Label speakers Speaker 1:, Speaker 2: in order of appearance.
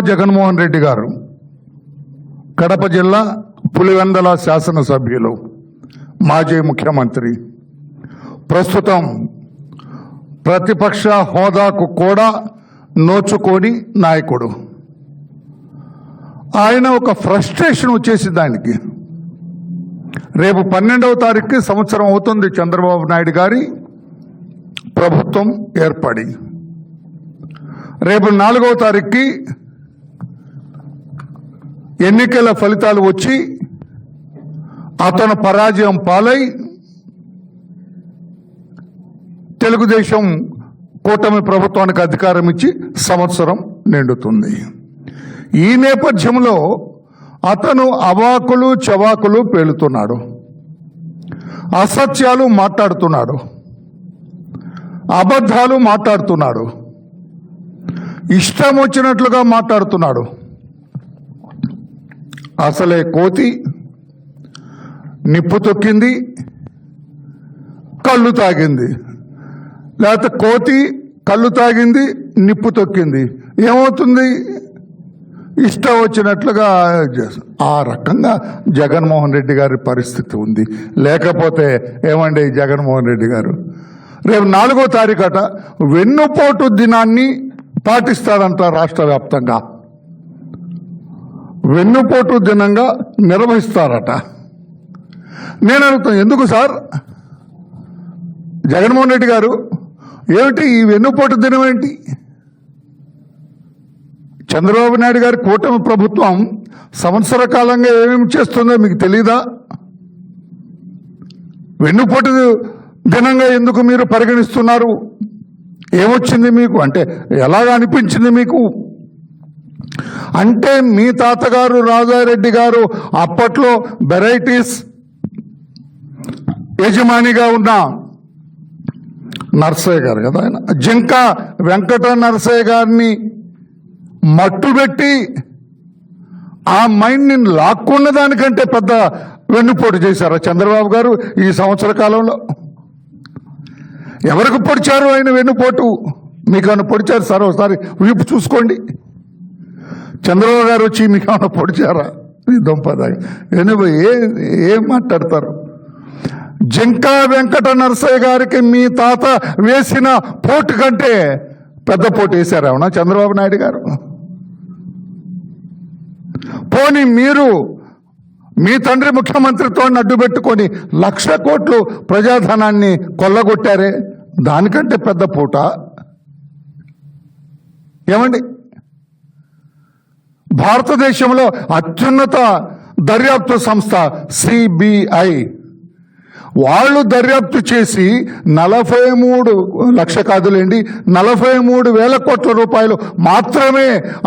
Speaker 1: జగన్మోహన్ రెడ్డి గారు కడప జిల్లా పులివెందల శాసనసభ్యులు మాజీ ముఖ్యమంత్రి. ప్రస్తుతం ప్రతిపక్ష హోదాకు కూడా నోచుకోని నాయకుడు. ఆయన ఒక ఫ్రస్ట్రేషన్ వచ్చేసి దానికి. రేపు పన్నెండవ తారీఖుకి సంవత్సరం అవుతుంది చంద్రబాబు నాయుడు గారి ప్రభుత్వం ఏర్పడి. రేపు నాలుగవ తారీఖుకి ఎన్నికల ఫలితాలు వచ్చి అతను పరాజయం పాలై తెలుగుదేశం కూటమి ప్రభుత్వానికి అధికారం ఇచ్చి సంవత్సరం నిండుతుంది. ఈ నేపథ్యంలో అతను అవాకులు చవాకులు పేలుతున్నాడు. అసత్యాలు మాట్లాడుతున్నాడు. అబద్ధాలు మాట్లాడుతున్నాడు. ఇష్టం వచ్చినట్లుగా మాట్లాడుతున్నాడు. అసలే కోతి నిప్పు తొక్కింది కళ్ళు తాగింది. లేకపోతే కోతి కళ్ళు తాగింది నిప్పు తొక్కింది. ఏమవుతుంది? ఇష్టం వచ్చినట్లుగా ఆ రకంగా జగన్మోహన్ రెడ్డి గారి పరిస్థితి ఉంది. లేకపోతే ఏమండి జగన్మోహన్ రెడ్డి గారు? రేపు నాలుగో తారీఖట వెన్నుపోటు దినాన్ని పాటిస్తారంట రాష్ట్ర వ్యాప్తంగా. వెన్నుపోటు దినంగా నిర్వహిస్తారట. నేను అడుగుతాను ఎందుకు సార్? జగన్మోహన్ రెడ్డి గారు ఏమిటి ఈ వెన్నుపోటు దినం ఏంటి? చంద్రబాబు నాయుడు గారి కూటమి ప్రభుత్వం సంవత్సర కాలంగా ఏమేమి చేస్తుందో మీకు తెలీదా? వెన్నుపోటు దినంగా ఎందుకు మీరు పరిగణిస్తున్నారు? ఏమొచ్చింది మీకు? అంటే ఎలాగ అనిపించింది మీకు? అంటే మీ తాతగారు రాజారెడ్డి గారు అప్పట్లో వెరైటీస్ యజమానిగా ఉన్న నర్సయ్య గారు కదా ఆయన. జింక వెంకట నర్సయ్య గారిని మట్టుబెట్టి ఆ మైండ్ని లాక్కున్న దానికంటే పెద్ద వెన్నుపోటు చేశారా చంద్రబాబు గారు ఈ సంవత్సర కాలంలో? ఎవరికి పొడిచారు ఆయన వెన్నుపోటు? మీకు ఏమైనా పొడిచారు సార్? ఒకసారి వీపు చూసుకోండి. చంద్రబాబు గారు వచ్చి మీకు ఏమైనా పొడిచారా? ఈ దొంపదాగా ఎనివే ఏ ఏం మాట్లాడతారు? జింకా వెంకట నరసయ్య గారికి మీ తాత వేసిన పోటు కంటే పెద్ద పోటు వేశారు అవునా చంద్రబాబు నాయుడు గారు? పోనీ మీరు మీ తండ్రి ముఖ్యమంత్రితో అడ్డు పెట్టుకొని లక్ష కోట్లు ప్రజాధనాన్ని కొల్లగొట్టారే? దానికంటే పెద్ద పూట? ఏమండి? భారతదేశంలో అత్యున్నత దర్యాప్తు సంస్థ సిబిఐ. వాళ్ళు దర్యాప్తు చేసి నలభై మూడు లక్ష కాదులేండి నలభై మూడు వేల కోట్ల రూపాయలు మాత్రమే